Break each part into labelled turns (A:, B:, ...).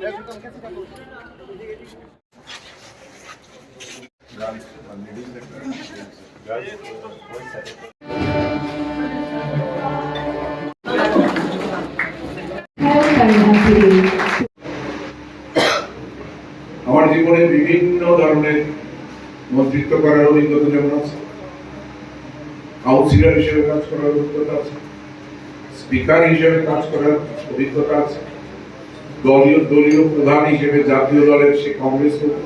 A: আমার জীবনে বিভিন্ন ধরনের মন্ত্রিত্ব করার অভিজ্ঞতা যেমন আছে কাউন্সিলর হিসেবে কাজ করার অভিজ্ঞতা আছে স্পিকার হিসেবে কাজ করার অভিজ্ঞতা আছে দলীয় দলীয় প্রধান হিসেবে জাতীয় দলের সে কংগ্রেস হোক,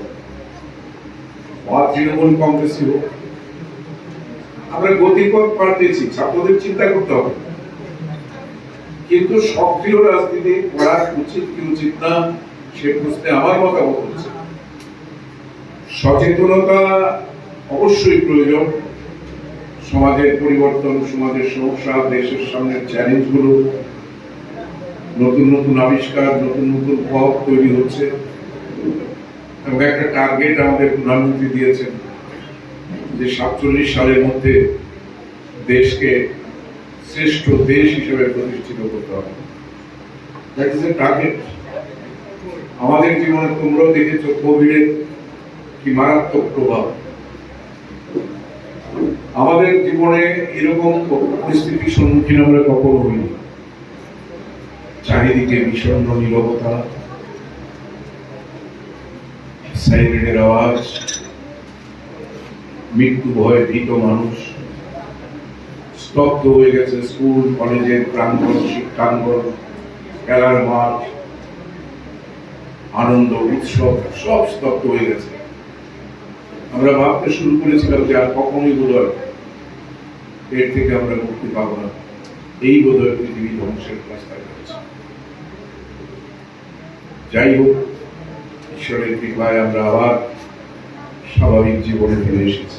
A: বা তৃণমূল কংগ্রেসই হোক, আমরা গতিপথ পাল্টেছি, ছাত্রদের চিন্তা করতে হবে। কিন্তু সক্রিয় রাজনীতি করা উচিত কি উচিত না, সে প্রশ্নে আমার মতামত হচ্ছে সচেতনতা অবশ্যই প্রয়োজন। সমাজের পরিবর্তন, সমাজের সমস্যা, দেশের সামনের চ্যালেঞ্জগুলো নতুন নতুন আবিষ্কার, নতুন নতুন পথ তৈরি হচ্ছে। একটা টার্গেট আমাদের প্রধানমন্ত্রী দিয়েছেন যে সাতচল্লিশ সালের মধ্যে দেশকে শ্রেষ্ঠ দেশ হিসেবে প্রতিষ্ঠিত করতে হবে। টার্গেট আমাদের জীবনে তোমরাও দেখেছ কোভিডের কি মারাত্মক প্রভাব। আমাদের জীবনে এরকম পরিস্থিতির সম্মুখীন আমরা কখনো হইনি। চারিদিকে বিষণ্ণ নীরবতা, সাইরেনের আওয়াজ, মৃত্যু ভয়ে ভীত মানুষ, স্তব্ধ হয়ে গেছে স্কুল, কলেজের প্রাঙ্গণ শিক্ষাঙ্গন খেলার মাঠ, আনন্দ, উৎসব, সব স্তব্ধ হয়ে গেছে। আমরা ভাবতে শুরু করেছিলাম যে আর কখনোই বোধহয় এর থেকে আমরা মুক্তি পাবো না। এই বোধ হয় পৃথিবী ধ্বংসের রাস্তায় রয়েছে যাই হোক ঈশ্বরের কৃপায় আমরা আবার স্বাভাবিক জীবনে ফিরে এসেছি।